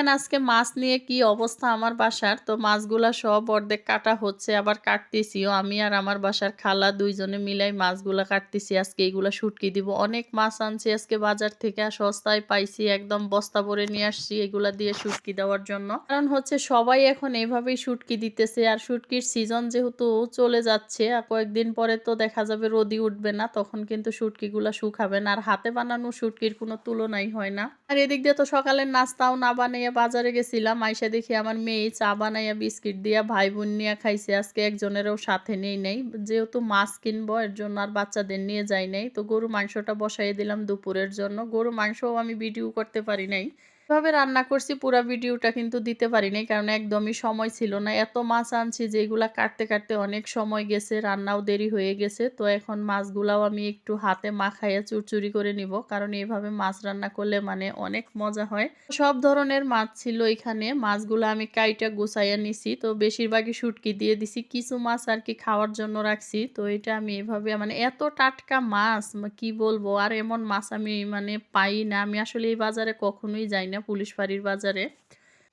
দেখেন আজকে মাছ নিয়ে কি অবস্থা আমার বাসার। তো মাছগুলা সব অর্ধেক কাটা হচ্ছে, আবার কাটতেছিও। আমি আর আমার বাসার খালা দুইজনে মিলাই মাছগুলা কাটতেছি। আজকে এইগুলা শুটকি দিব। অনেক মাছ আনছি আজকে বাজার থেকে। সস্তায় পাইছি, একদম বস্তা ভরে নিয়ে আসছি এগুলা দিয়ে শুটকি দেওয়ার জন্য। কারণ হচ্ছে সবাই এখন এইভাবেই শুটকি দিতেছে। আর শুটকির সিজন যেহেতু চলে যাচ্ছে কয়েকদিন পরে তো দেখা যাবে রোদি উঠবে না, তখন কিন্তু শুটকিগুলা শুকাবে না। আর হাতে বানানো শুটকির কোনো তুলনাই হয় না। আর এদিক দিয়ে তো সকালের নাস্তাও না বানাইয়া বাজারে গেছিলাম, আইসা দেখি আমার মেয়ে চা বানাইয়া বিস্কিট দিয়া ভাই বোন নিয়ে খাইছে। আজকে একজনেরও সাথে নেই নেই। যেহেতু মাছ কিনবো, এর জন্য আর বাচ্চাদের নিয়ে যাই নাই। তো গরু মাংসটা বসাই দিলাম দুপুরের জন্য। গরু মাংসও আমি ভিডিও করতে পারি নাই। কীভাবে রান্না করছি, পুরা ভিডিওটা কিন্তু দিতে পারি নাই কারণ একদমই সময় ছিল না। এত মাছ আনছি যেগুলা কাটতে কাটতে অনেক সময় গেছে, রান্নাও দেরি হয়ে গেছে। তো এখন মাছগুলাও আমি একটু হাতে মাখাইয়া চুরচুরি করে নিব, কারণ এইভাবে মাছ রান্না করলে মানে অনেক মজা হয়। সব ধরনের মাছ ছিল এখানে, মাছগুলো আমি কাইটা গুছাইয়া নিছি। তো বেশিরভাগই শুটকি দিয়ে দিছি, কিছু মাছ আর কি খাওয়ার জন্য রাখছি। তো এটা আমি এভাবে মানে এত টাটকা মাছ, কি বলব, আর এমন মাছ আমি মানে পাই না। আমি আসলে এই বাজারে কখনোই যাই না। পুলিশ ফাঁড়ির বাজারে।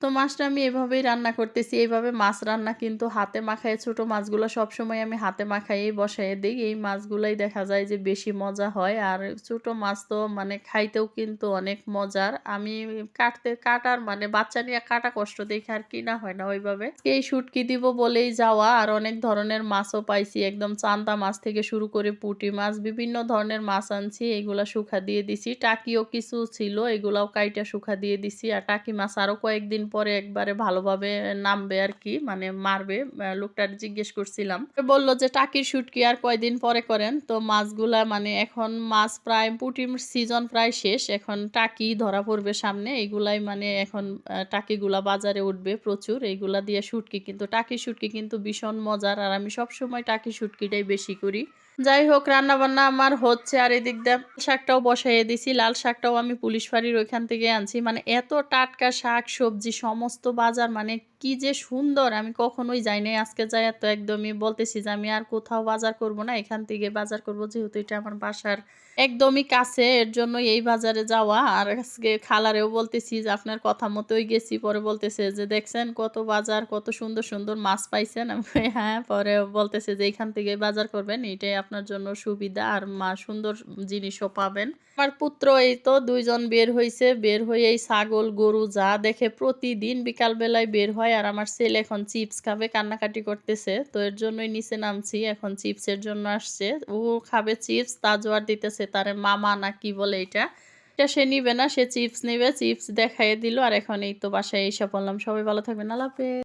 তো মাছটা আমি এভাবেই রান্না করতেছি। এইভাবে মাছ রান্না কিন্তু হাতে মাখায়, ছোট মাছগুলো সবসময় আমি হাতে মাখাইয়েই বসাই দিই। এই মাছগুলাই দেখা যায় যে বেশি মজা হয় আর ছোট মাছ তো মানে খাইতেও কিন্তু অনেক মজার। আমি কাটতে, কাটার মানে বাচ্চা নিয়ে কাটা কষ্ট দেখে আর কিনা হয় না ওইভাবে। এই শুটকি দিব বলেই যাওয়া আর অনেক ধরনের মাছও পাইছি। একদম চান্দা মাছ থেকে শুরু করে পুঁটি মাছ, বিভিন্ন ধরনের মাছ আনছি, এগুলা শুখা দিয়ে দিছি। টাকিও কিছু ছিল, এগুলাও কাইটা শুখা দিয়ে দিছি। আর টাকি মাছ আরও কয়েকদিন পরে একবারে ভালোভাবে নামবে আর কি মানে মারবে। লোকটার জিজ্ঞেস করছিলাম। বলল যে, টাকির শুটকি আর কয়দিন পরে করেন? তো মাছগুলা মানে এখন মাছ প্রায়, পুটির সিজন প্রায় শেষ। এখন টাকি ধরা পড়বে সামনে। এইগুলাই মানে এখন টাকিগুলা বাজারে উঠবে প্রচুর। এইগুলা দিয়ে শুটকি কিন্তু টাকি শুটকি কিন্তু ভীষণ মজার। আর আমি সবসময় টাকি শুটকিটাই বেশি করি। যাই হোক রান্না বান্না আমার হচ্ছে। আর এদিক দিয়ে শাকটাও বসাইয়ে দিছি। লাল শাকটাও আমি পুলিশ ফাঁড়ির ওইখান থেকে আনছি। মানে এত টাটকা শাক, সবজি, সমস্ত বাজার মানে কি যে সুন্দর। আমি কখনোই যাই নাই। আজকে যাই তো একদমই বলতেছি যে আমি আর কোথাও বাজার করব না। এখান থেকে বাজার করব যেহেতু এটা আমার বাসার একদমই কাছে। এর জন্য এই বাজারে যাওয়া। আর আজকে খালারেও বলতেছি যে আপনার কথা মতোই গেছি। পরে বলতেছে যে, দেখছেন কত বাজার, কত সুন্দর সুন্দর মাছ পাইছেন? আমি হ্যাঁ। পরে বলতেছে যে, এখান থেকে বাজার করবেন। এটাই আপনার জন্য সুবিধা আর মা সুন্দর জিনিসও পাবেন। আমার পুত্র এই তো, দুইজন বের হয়েছে বের হয়ে এই ছাগল, গরু যা দেখে প্রতিদিন বিকাল বেলায় বের হয় আর আমার ছেলে এখন চিপস খাবে, কান্নাকাটি করতেছে। তো এর জন্যই নিচে নামছি, এখন চিপসের জন্য আসছে। ও খাবে চিপস তাজোয়ার দিতেছে তারে মামা না কি বলে এটা। এটা সে নিবে না, সে চিপস নিবে, চিপস দেখাইয়ে দিল আর এখন এই তো বাসায় এসে বললাম সবাই ভালো থাকবেন, আল্লাহ।